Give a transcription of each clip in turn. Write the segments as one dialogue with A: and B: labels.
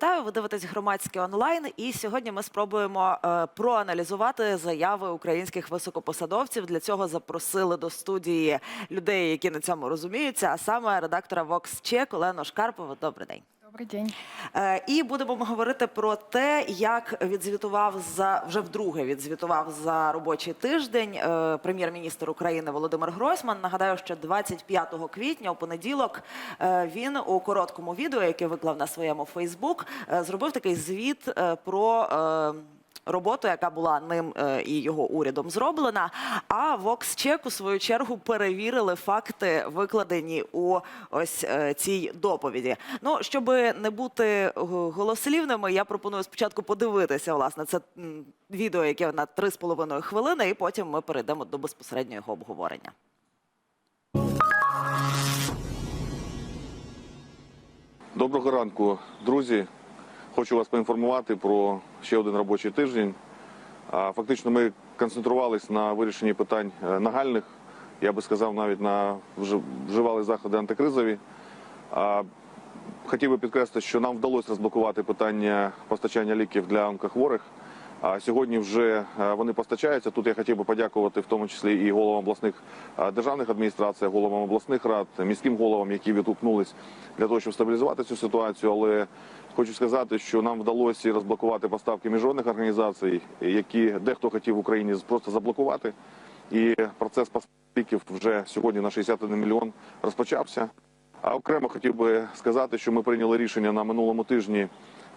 A: Вітаю, ви дивитесь громадське онлайн. І сьогодні ми спробуємо е, проаналізувати заяви українських високопосадовців. Для цього запросили до студії людей, які на цьому розуміються, а саме редактора Vox Check Олену Шкарпову. Добрий день.
B: Добрий день.
A: Е, І будемо говорити про те, як відзвітував за вже вдруге відзвітував за робочий тиждень е, прем'єр-міністр України Володимир Гройсман. Нагадаю, що 25 квітня у понеділок е, він у короткому відео, яке виклав на своєму Фейсбук, зробив такий звіт про. Роботу, яка була ним е, і його урядом зроблена. А VoxCheck, у свою чергу перевірили факти, викладені у ось е, цій доповіді. Ну, щоб не бути е, голослівними, я пропоную спочатку подивитися власне це відео, яке на 3,5 хвилини, і потім ми перейдемо до безпосереднього обговорення.
C: Доброго ранку, друзі. Хочу вас поінформувати про ще один робочий тиждень. Фактично, ми концентрувалися на вирішенні питань е, нагальних. Я би сказав, навіть на вживали заходи антикризові. Хотів би підкреслити, що нам вдалося розблокувати питання постачання ліків для онкохворих. А сьогодні вже е, вони постачаються. Тут я хотів би подякувати в тому числі і головам обласних е, державних адміністрацій, головам обласних рад, міським головам, які відгукнулись для того, щоб стабілізувати цю ситуацію. Але хочу сказати, що нам вдалося розблокувати поставки міжнародних організацій, які дехто хотів в Україні просто заблокувати. І процес поставки ліків вже сьогодні на 61 мільйон розпочався. А окремо хотів би сказати, що ми прийняли рішення на минулому тижні,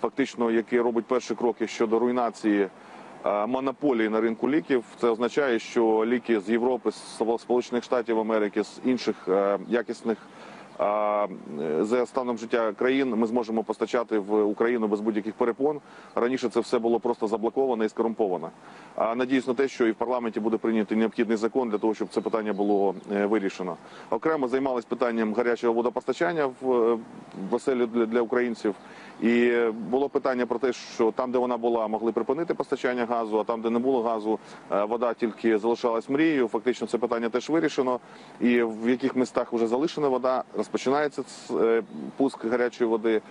C: фактично, яке робить перші кроки щодо руйнації е, монополії на ринку ліків. Це означає, що ліки з Європи, з Сполучених Штатів Америки, з інших е, якісних за станом життя країн ми зможемо постачати в Україну без будь-яких перепон. Раніше це все було просто заблоковано і скорумповано. А надіюсь на те, що і в парламенті буде прийнятий необхідний закон для того, щоб це питання було е, вирішено. Окремо займалися питанням гарячого водопостачання в, е, оселі для українців. І було питання про те, що там, де вона була, могли припинити постачання газу, а там, де не було газу, е, вода тільки залишалась мрією. Фактично, це питання теж вирішено. І в яких містах вже залишена вода, розпочинається е, пуск гарячої води.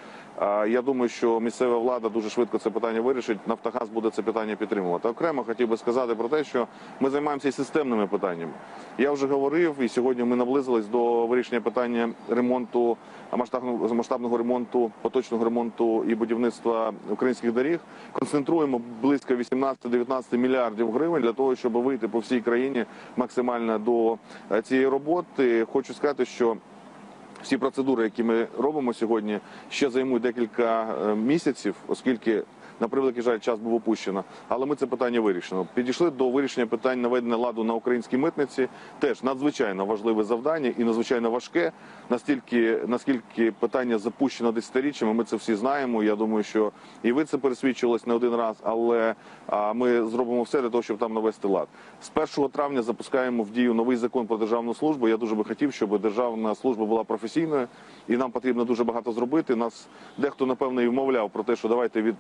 C: Я думаю, що місцева влада дуже швидко це питання вирішить. Нафтогаз буде це питання підтримувати. Окремо хотів би сказати про те, що ми займаємося і системними питаннями. Я вже говорив, і сьогодні ми наблизились до вирішення питання ремонту масштабного масштабного ремонту, поточного ремонту і будівництва українських доріг. Концентруємо близько 18-19 мільярдів гривень для того, щоб вийти по всій країні максимально до е, цієї роботи. Хочу сказати, що всі процедури, які ми робимо сьогодні, ще займуть декілька е, місяців, оскільки на превеликий жаль час був опущено. Але ми це питання вирішено. Підійшли до вирішення питань наведення ладу на українській митниці. Теж надзвичайно важливе завдання і надзвичайно важке. Настільки наскільки питання запущено десятиріччями, ми це всі знаємо. Я думаю, що і ви це пересвідчились не один раз, але ми зробимо все для того, щоб там навести лад. З 1 травня запускаємо в дію новий закон про державну службу. Я дуже би хотів, щоб державна служба була професійною, і нам потрібно дуже багато зробити. Нас дехто напевно і вмовляв про те, що давайте від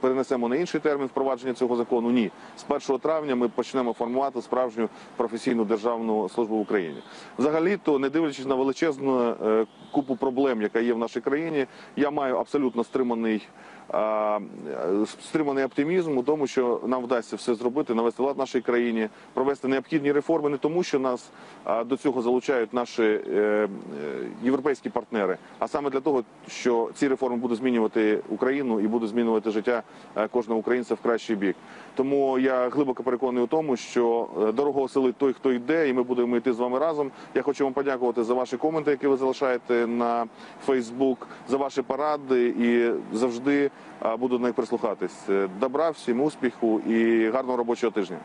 C: перенесемо на інший термін впровадження цього закону. Ні, з 1 травня ми почнемо формувати справжню професійну державну службу в Україні. Взагалі, то не дивлячись на величезну е, купу проблем, яка є в нашій країні, я маю абсолютно стриманий. Стриманий оптимізм у тому, що нам вдасться все зробити, навести лад в нашій країні, провести необхідні реформи, не тому, що нас до цього залучають наші е, е, європейські партнери, а саме для того, що ці реформи будуть змінювати Україну і будуть змінювати життя е, кожного українця в кращий бік. Тому я глибоко переконаний у тому, що е, дорогу оселить той, хто йде, і ми будемо йти з вами разом. Я хочу вам подякувати за ваші коменти, які ви залишаєте на Фейсбук, за ваші поради і завжди буду до них прислухатись. Е, Добра, всім успіху і гарного робочого тижня.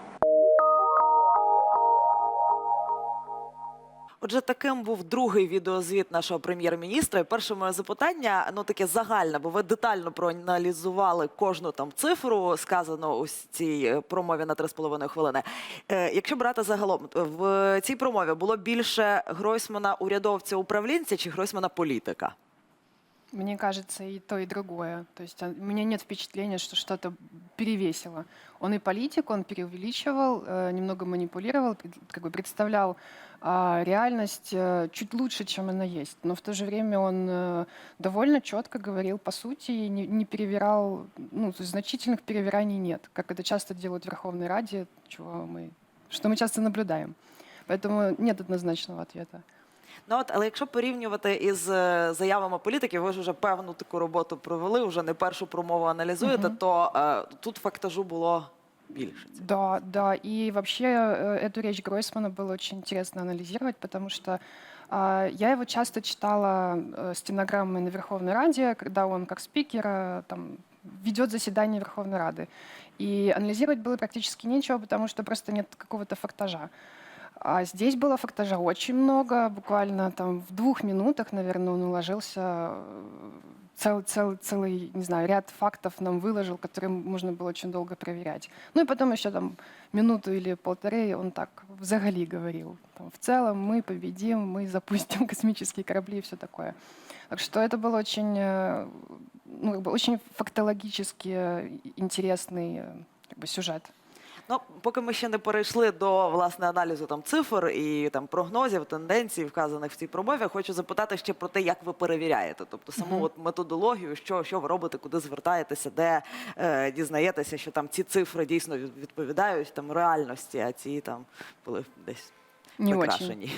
A: Отже, таким був другий відеозвіт нашого прем'єр-міністра. І перше моє запитання, ну таке загальне, бо ви детально проаналізували кожну там цифру, сказану у цій е, промові на 3,5 хвилини. Е, якщо брати загалом, в цій промові було більше Гройсмана урядовця управлінця чи Гройсмана політика?
B: Мне кажется, и то, и другое. То есть а, у меня нет впечатления, что что-то перевесило. Он и политик, он преувеличивал, э, немного манипулировал, пред- как бы представлял а, реальность э, чуть лучше, чем она есть. Но в то же время он э, довольно четко говорил по сути и не, не перевирал, ну, то есть значительных перевираний нет, как это часто делают в Верховной Раде, чего мы, что мы часто наблюдаем. Поэтому нет однозначного ответа.
A: Ну от, але якщо порівнювати із е, заявами політиків, ви ж вже певну таку роботу провели, вже не першу промову аналізуєте,
B: Мгм.
A: то е, тут фактажу було більше.
B: Да, да. И вообще э, эту речь Гройсмана было очень интересно анализировать, потому что а, я его часто читала э, стенограммы на Верховной Раде, когда он как спикер э, там, ведет заседание Верховной Рады. И анализировать было практически нечего, потому что просто нет какого-то фактажа. А здесь было фактажа очень много, буквально там в двух минутах, наверное, он уложился э, целый, целый, целый, не знаю, ряд фактов нам выложил, которые можно было очень долго проверять. Ну и потом еще там минуту или полторы он так взагали говорил. Там, в целом мы победим, мы запустим космические корабли и все такое. Так что это был очень, э, ну, как бы очень фактологически интересный э, как бы, сюжет.
A: Ну, поки ми ще не перейшли до власне аналізу там цифр і там прогнозів, тенденцій, вказаних в цій промові, хочу запитати ще про те, як ви перевіряєте, тобто саму
B: Мгм.
A: от методологію, що, що ви робите, куди звертаєтеся, де е, дізнаєтеся, що там ці цифри дійсно відповідають там реальності, а ці там були десь
B: Не очень.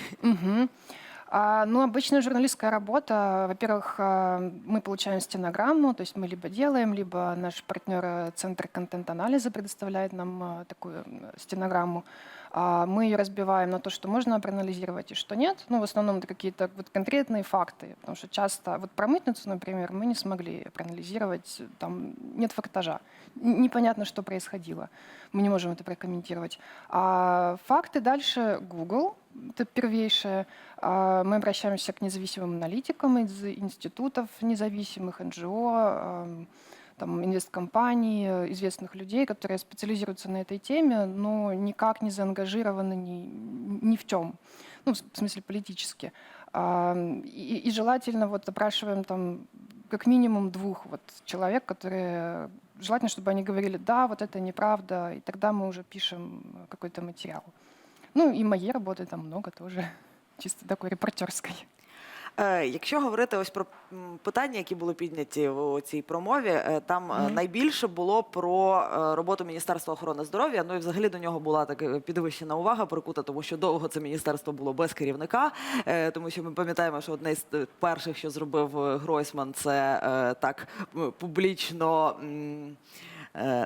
A: прикрашені.
B: Мгм. А, ну, обычная журналистская работа, во-первых, а, мы получаем стенограмму, то есть мы либо делаем, либо наш партнер э, Центр контент-анализа предоставляет нам а, такую м, стенограмму. А, Мы ее разбиваем на то, что можно проанализировать и что нет. Ну, в основном это какие-то вот конкретные факты, потому что часто, вот про мытницу, например, мы не смогли проанализировать, там нет фактажа. Непонятно, что происходило. Мы не можем это прокомментировать. А факты дальше Google, это первейшее. А, Мы обращаемся к независимым аналитикам из институтов независимых, НГО, там, инвесткомпаний, э, известных людей, которые специализируются на этой теме, но никак не заангажированы ни, ни в чем. Ну, в смысле политически. И, и желательно вот опрашиваем там как минимум двух вот человек, которые желательно, чтобы они говорили, да, вот это неправда, и тогда мы уже пишем какой-то материал. Ну и моей работы там много тоже, чисто такой репортерской.
A: Е, Якщо говорити ось про питання, які були підняті у цій промові, е, там е,
B: Мгм.
A: найбільше було про роботу Міністерства охорони здоров'я. Ну і взагалі до нього була така підвищена увага прикута, тому що довго це міністерство було без керівника. Тому що ми пам'ятаємо, що одне з перших, що зробив Гройсман, це так публічно,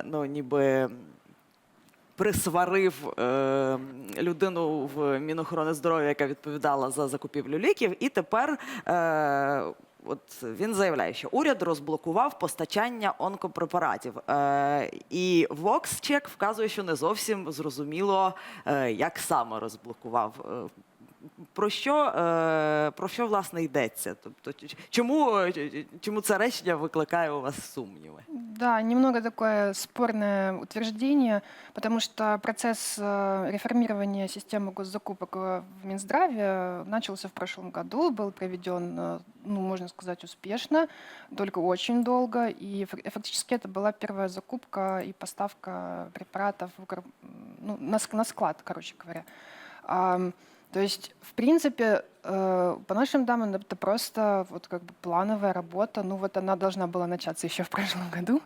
A: ну ніби присварив е, людину в Мінохорони здоров'я, яка відповідала за закупівлю ліків, і тепер. Е, От він заявляє, що уряд розблокував постачання онкопрепаратів. Е, і VoxCheck вказує, що не зовсім зрозуміло, е, як саме розблокував. Про що, про що власне йдеться? Тобто, чому, чому це речення викликає у вас сумніви?
B: Да, немного такое спорное утверждение, потому что процесс э, реформирования системы госзакупок э, в Минздраве начался в прошлом году, был проведен, э, ну, можно сказать, успешно, только очень долго, и фак- фактически это была первая закупка и поставка препаратов ну, на склад, короче говоря. Ам, То есть, в принципе, э, по нашим данным, это просто вот как бы плановая работа. Ну вот она должна была начаться еще в прошлом году,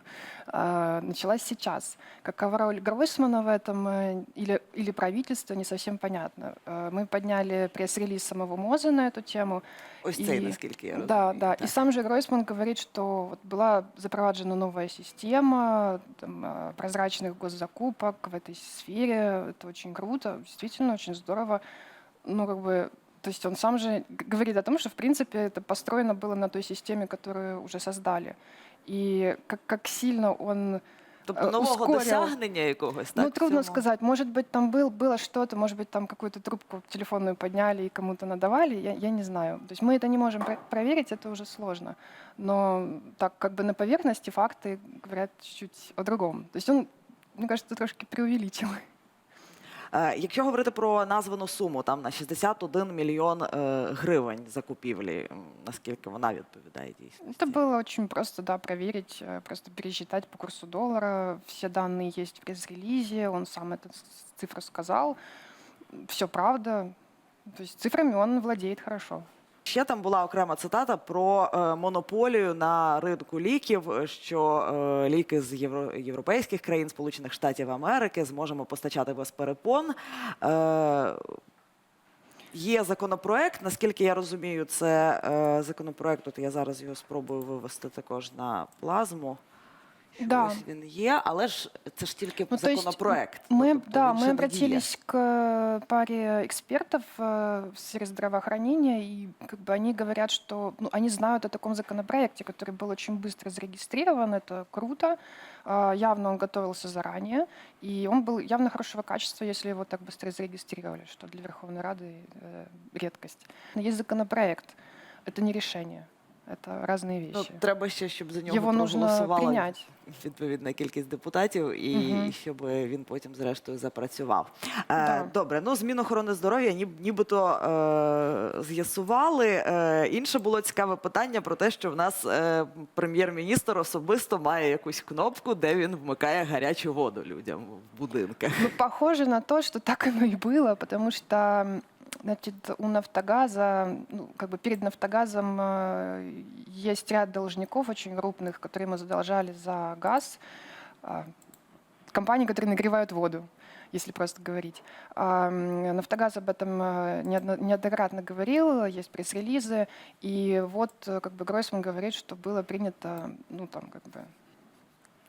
B: а, началась сейчас. Какова роль Гройсмана в этом э, или, или правительства, не совсем понятно. Э, Мы подняли пресс-релиз самого МОЗа на эту тему.
A: Ось це,
B: І-
A: наскільки я розумію.
B: Да, да.
A: Так.
B: И сам же Гройсман говорит, что вот была запроваджена новая система там, э, прозрачных госзакупок в этой сфере. Это очень круто, действительно очень здорово. Ну, как бы, то есть он сам же говорит о том, что, в принципе, это построено было на той системе, которую уже создали. И как, как сильно он
A: Тобто
B: е,
A: нового
B: ускорив.
A: досягнення якогось, так?
B: ну, трудно
A: цьому?
B: сказать. Может быть, там был, было что-то, может быть, там какую-то трубку телефонную подняли и кому-то надавали, я, я не знаю. То есть мы это не можем про- проверить, это уже сложно. Но так как бы на поверхности факты говорят чуть-чуть о другом. То есть он, мне кажется, трошки преувеличил.
A: Е, Якщо говорити про названу суму, там на 61 мільйон е, гривень закупівлі, м, наскільки вона відповідає дійсно?
B: Это было очень просто, да, проверить, э, просто пересчитать по курсу доллара. Все данные есть в пресс-релизе, он сам эту с- цифру сказал. Все правда. То есть цифрами он владеет хорошо.
A: Ще там була окрема цитата про е, монополію на ринку ліків, що е, ліки з євро, європейських країн, Сполучених Штатів Америки зможемо постачати без перепон. Е, Є законопроект, наскільки я розумію, це законопроект. От я зараз його спробую вивести також на плазму. Що
B: Да.
A: Ось він є, але ж це ж тільки
B: Ну, то есть
A: законопроект.
B: Мы,
A: ну, тобто
B: да,
A: він ще
B: мы
A: не діє.
B: обратились к э, паре экспертов э, в сфере здравоохранения, и как бы они говорят, что ну, они знают о таком законопроекте, который был очень быстро зарегистрирован. Это круто. А, Явно он готовился заранее, и он был явно хорошего качества, если его так быстро зарегистрировали, что для Верховной Рады э, редкость. Но Есть законопроект, это не решение, это разные
A: Ну,
B: вещи.
A: треба ще, щоб за нього
B: Его нужно
A: проголосувала
B: принять.
A: відповідна кількість депутатів, і
B: Мгм.
A: щоб він потім, зрештою, запрацював. Е,
B: Да.
A: Добре, ну з Мінохорони здоров'я ніб, нібито е, з'ясували. Е, інше було цікаве питання про те, що в нас е, прем'єр-міністр особисто має якусь кнопку, де він вмикає гарячу воду людям в будинках.
B: Ну, похоже на то, что так оно и было, потому что м, значит, у Нафтогаза, ну, как бы перед Нафтогазом э, есть ряд должников очень крупных, которые мы задолжали за газ. А, Компании, которые нагревают воду, если просто говорить. А, Нафтогаз об этом э, неодно- неоднократно говорил, есть пресс-релизы, и вот э, как бы Гройсман говорит, что было принято, ну там как бы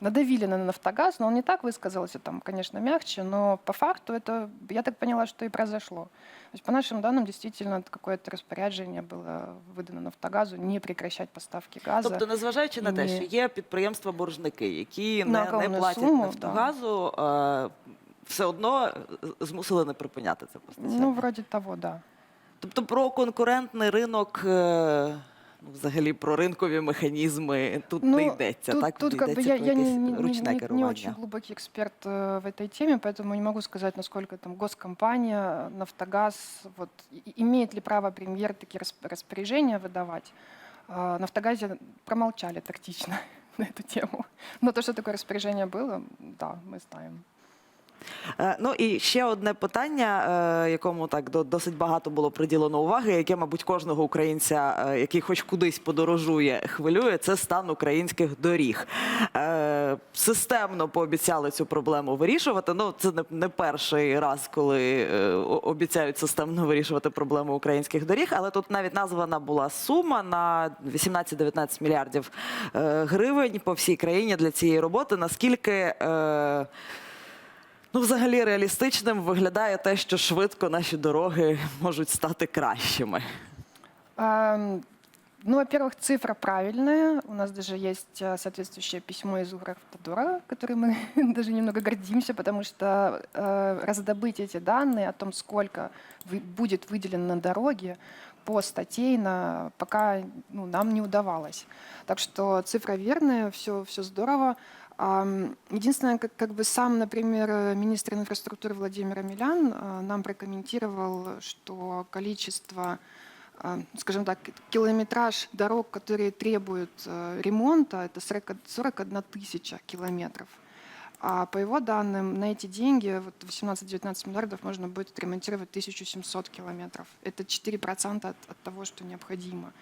B: надавили на Нафтогаз, но он не так высказался, там, конечно, мягче, но по факту это, я так поняла, что и произошло. То есть по нашим данным, действительно, какое-то распоряджение было выдано Нафтогазу не прекращать поставки газа.
A: Тобто, незважаючи на те,
B: Ні.
A: що є підприємства-боржники, які
B: На
A: не, не
B: певну
A: платять
B: суму,
A: Нафтогазу, е, все одно е, змусили не припиняти це постачання.
B: Ну, вроде того, да.
A: Тобто про конкурентний ринок, е, ну, взагалі про ринкові механізми тут не йдеться,
B: Ну, тут,
A: так?
B: тут как бы
A: йдеться
B: я,
A: про
B: я
A: якесь
B: не, не-
A: ручне
B: не- не
A: керування.
B: очень глубокий эксперт э, в этой теме, поэтому не могу сказать, насколько там госкомпания, Нафтогаз, вот, и- имеет ли право премьер такие расп- распоряжения выдавать. А, Нафтогазе промолчали тактично на эту тему. Но то, что такое распоряжение было, да, мы знаем.
A: Е, Ну і ще одне питання, е, якому так до- досить багато було приділено уваги, яке, мабуть, кожного українця, е, який хоч кудись подорожує, хвилює, це стан українських доріг. Системно пообіцяли цю проблему вирішувати. Ну, це не, перший раз, коли обіцяють системно вирішувати проблему українських доріг, але тут навіть названа була сума на 18-19 мільярдів гривень по всій країні для цієї роботи. Наскільки Ну, взагалі реалістичним виглядає те, що швидко наші дороги можуть стати кращими.
B: Ам, Ну, во-первых, цифра правильная. У нас даже есть э, соответствующее письмо из Укравтодора, которым мы даже немного гордимся, потому что э, раздобыть эти данные о том, сколько вы- будет выделено на дороге по статейно, пока ну, нам не удавалось. Так что цифра верная, все, все здорово. Единственное, как, как бы сам, например, министр инфраструктуры Владимир Амелян э, нам прокомментировал, что количество а, скажем так, километраж дорог, которые требуют э, ремонта, это 40 41 тысяча километров. А по его данным, на эти деньги, вот 18-19 миллиардов, можно будет отремонтировать 1700 километров. Это 4% от, от того, что необходимо.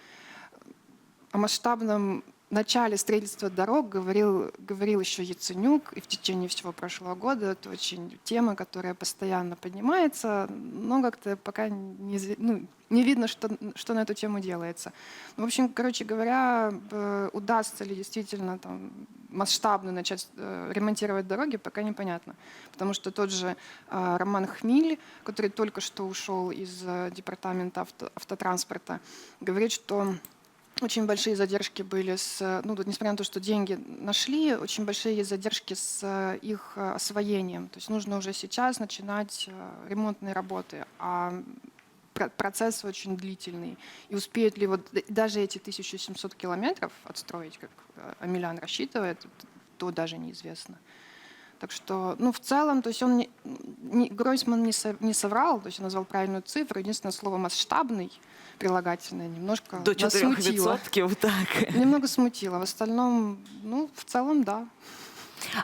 B: О масштабном начале строительства дорог говорил, говорил еще Яценюк, и в течение всего прошлого года это очень тема, которая постоянно поднимается, но как-то пока не, ну, не видно, что, что на эту тему делается. В общем, короче говоря, э, удастся ли действительно там, масштабно начать э, ремонтировать дороги, пока непонятно. Потому что тот же э, Роман Хмиль, который только что ушел из департамента авто- автотранспорта, говорит, что очень большие задержки были с, э, ну, вот несмотря на то, что деньги нашли, очень большие есть задержки с э, их э, освоением. То есть нужно уже сейчас начинать э, ремонтные работы, а про- процесс очень длительный. И успеют ли вот д- даже эти 1700 километров отстроить, как э, Амелян рассчитывает, то даже неизвестно. Так что, ну, в целом, то есть он, не, не- Гройсман не, со- не соврал, то есть он назвал правильную цифру. Единственное слово «масштабный» прилагательное немножко
A: До
B: нас смутило.
A: так.
B: Немного смутило. В остальном, ну, в целом, да.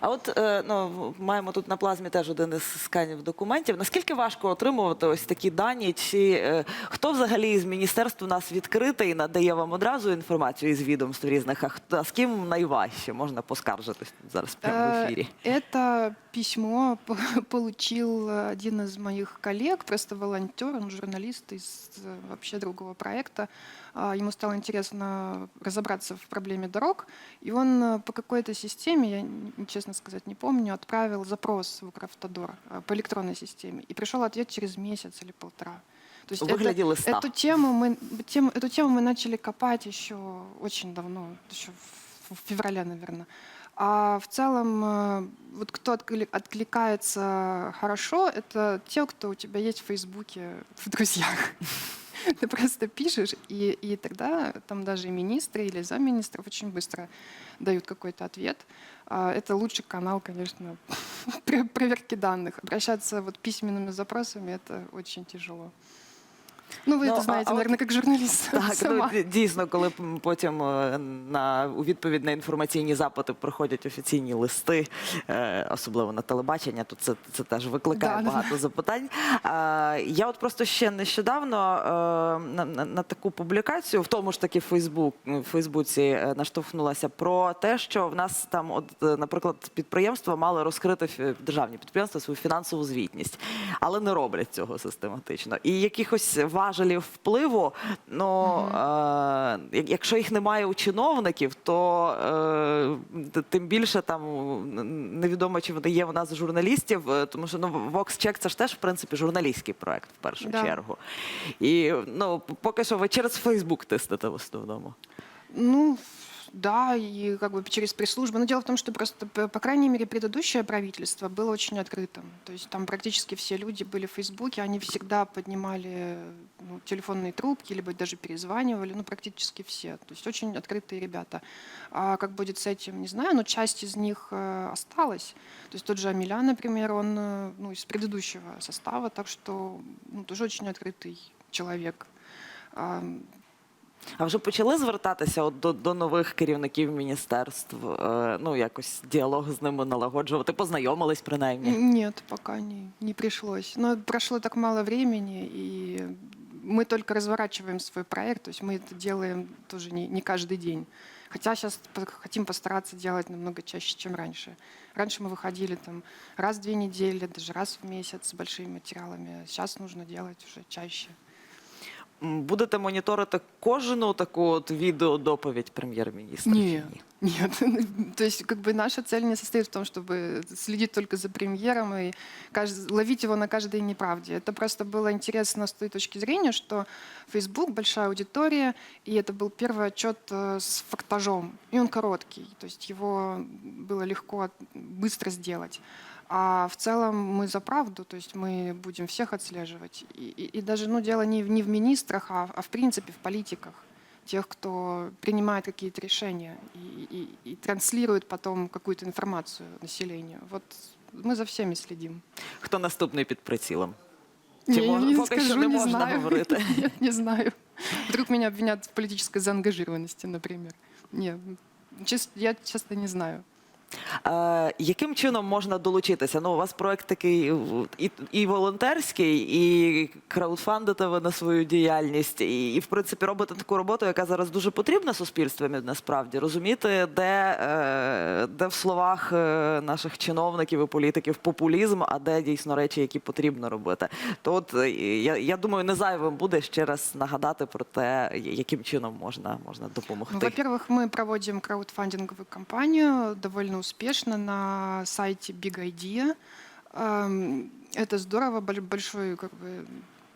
A: А от е, ну, маємо тут на плазмі теж один із сканів документів. Наскільки важко отримувати ось такі дані? Чи е, хто взагалі з міністерств у нас відкритий і надає вам одразу інформацію із відомств різних? А, хто, а з ким найважче можна поскаржитись зараз прямо в
B: Э,
A: ефірі?
B: Это письмо п- получил один из моих коллег, просто волонтер, он журналист из э, вообще другого проекта. А, Ему стало интересно разобраться в проблеме дорог, и он э, по какой-то системе, я н- честно сказать не помню, отправил запрос в Укравтодор э, по электронной системе, и пришел ответ через месяц или полтора. То есть
A: В
B: это-
A: выгляде листа.
B: эту тему мы тему, эту тему мы начали копать еще очень давно, еще в, в феврале, наверное. А в целом, э, вот кто откли- откликается хорошо, это те, кто у тебя есть в Фейсбуке в друзьях. Ты просто пишешь, и, и тогда там даже и министры или замминистров очень быстро дают какой-то ответ. А, Это лучший канал, конечно, пр- проверки данных. Обращаться вот письменными запросами это очень тяжело. Ну, вы
A: Ну,
B: знаете,
A: а
B: наверное, как журналист.
A: Так, ну,
B: сама.
A: ді- дійсно, коли потім е, на у відповідь на інформаційні запити приходять офіційні листи, е, особливо на телебачення, то це, це теж викликає
B: Да, да,
A: багато запитань. Я от просто ще нещодавно е, на, на, на таку публікацію, в тому ж таки Фейсбук в Фейсбуці наштовхнулася про те, що в нас там, от, наприклад, підприємства мали розкрити державні підприємства свою фінансову звітність, але не роблять цього систематично. І якихось важелів впливу, ну е, якщо їх немає у чиновників, то е, тим більше там невідомо, чи вони є в нас журналістів, е, тому що ну VoxCheck це ж теж в принципі журналістський проект в першу
B: Да.
A: чергу. І ну поки що ви через Фейсбук тиснете в основному.
B: Ну, да, и как бы через пресс-службу. Но дело в том, что просто, по, крайней мере, предыдущее правительство было очень открытым. То есть там практически все люди были в Фейсбуке, они всегда поднимали ну, телефонные трубки, либо даже перезванивали, ну, практически все. То есть очень открытые ребята. А как будет с этим, не знаю, но часть из них э, осталась. То есть тот же Амиля, например, он э, ну, из предыдущего состава, так что ну, тоже очень открытый человек. А,
A: А вже почали звертатися от до, до нових керівників міністерств, е, ну якось діалог з ними налагоджувати, познайомились принаймні.
B: Нет, пока не, не пришлось. Но прошло так мало времени, и мы только разворачиваем свой проект, то есть мы это делаем тоже не, не каждый день. Хотя сейчас хотим постараться делать намного чаще, чем раньше. Раньше мы выходили там раз в две недели, даже раз в месяц с большими материалами. Сейчас нужно делать уже чаще.
A: М, Будете моніторити кожну таку от відеодоповідь прем'єр-міністра? чи
B: Не, нет. То есть как бы наша цель не состоит в том, чтобы следить только за премьером и кажд- ловить его на каждой неправде. Это просто было интересно с той точки зрения, что Facebook большая аудитория, и это был первый отчет э, с фактажом, и он короткий, то есть его было легко быстро сделать. А в целом мы за правду, то есть мы будем всех отслеживать. И, и- и даже ну, дело не, в- не в министрах, а, а в принципе в политиках тех, кто принимает какие-то решения и, и- и транслирует потом какую-то информацию населению. Вот мы за всеми следим.
A: Хто наступний під прицілом?
B: Не,
A: Чи
B: я
A: мож-
B: не
A: поки
B: скажу,
A: що не
B: не
A: можна
B: знаю.
A: говорити?
B: Нет, не знаю. Вдруг меня обвинят в политической заангажированности, например. Не, чес- я честно не знаю.
A: Е, яким чином можна долучитися? Ну, у вас проект такий і, і волонтерський, і краудфандите ви на свою діяльність, і, і в принципі робите таку роботу, яка зараз дуже потрібна суспільству насправді. Розуміти, де, е, де в словах е, наших чиновників і політиків популізм, а де дійсно речі, які потрібно робити. То от е, я, я думаю, не зайвим буде ще раз нагадати про те, яким чином можна, можна
B: Ну,
A: допомогти.
B: Во-первых, мы проводим краудфандинговую кампанию довольно успешно на сайте Big Idea. Эм, Это здорово, боль- большой, как бы,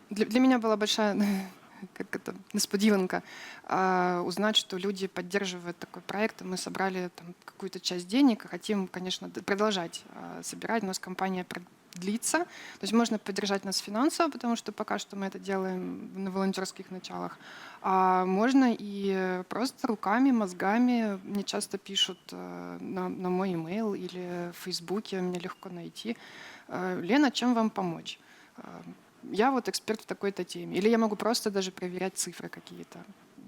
B: для, для меня была большая как это, несподиванка а, узнать, что люди поддерживают такой проект. И Мы собрали там какую-то часть денег хотим, конечно, продолжать а, собирать. У нас компания пр- длиться. То есть можно поддержать нас финансово, потому что пока что мы это делаем на волонтерских началах. А можно и просто руками, мозгами. Мне часто пишут э, на, на мой имейл или в Фейсбуке, мне легко найти. Э, Лена, чем вам помочь? Э, Я вот эксперт в такой-то теме. Или я могу просто даже проверять цифры какие-то.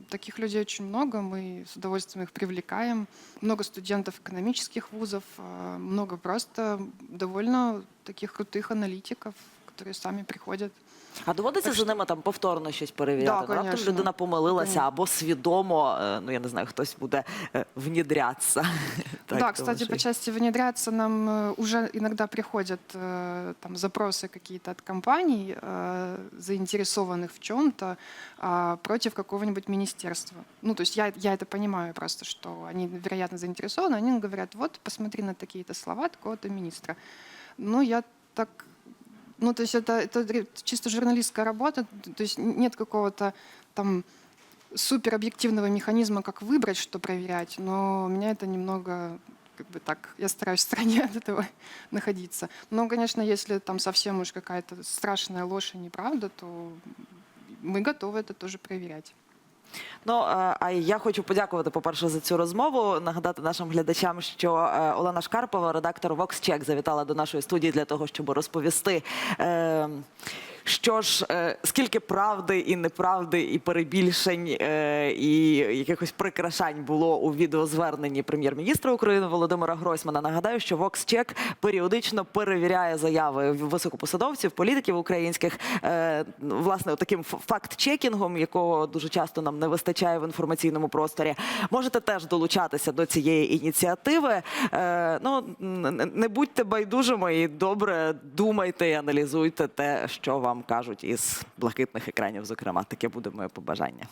B: Таких людей очень много, мы с удовольствием их привлекаем. Много студентов экономических вузов, э, много просто довольно таких крутых аналитиков, которые сами приходят.
A: А доводиться
B: Так
A: за ними там повторно щось перевіряти?
B: Да,
A: Ну, Раптом
B: конечно.
A: людина помилилася
B: Конечно.
A: або свідомо, е, ну я не знаю, хтось буде е, внедрятися. Так,
B: да,
A: тому
B: кстати,
A: що-
B: по части внедряться нам э, уже иногда приходят э, там запросы какие-то от компаний, э, заинтересованных в чем-то, а, против какого-нибудь министерства. Ну, то есть я, я это понимаю просто, что они, вероятно, заинтересованы, они говорят, вот, посмотри на такие-то слова такого-то министра. Ну, я так ну, то есть это, это чисто журналистская работа, то есть нет какого-то там супер объективного механизма, как выбрать, что проверять, но меня это немного как бы так, я стараюсь в стороне от этого находиться. Но, конечно, если там совсем уж какая-то страшная ложь и неправда, то мы готовы это тоже проверять.
A: Ну е, а я хочу подякувати, по-перше, за цю розмову. Нагадати нашим глядачам, що е, Олена Шкарпова, редактор VoxCheck, завітала до нашої студії для того, щоб розповісти. Що ж, е, скільки правди і неправди, і перебільшень, е, і якихось прикрашань було у відеозверненні прем'єр-міністра України Володимира Гройсмана. Нагадаю, що VoxCheck періодично перевіряє заяви високопосадовців, політиків українських, е, власне, таким факт-чекінгом, якого дуже часто нам не вистачає в інформаційному просторі. Можете теж долучатися до цієї ініціативи. Ну не будьте байдужими і добре думайте і аналізуйте те, що вам кажуть із блакитних екранів. Зокрема, таке буде моє побажання.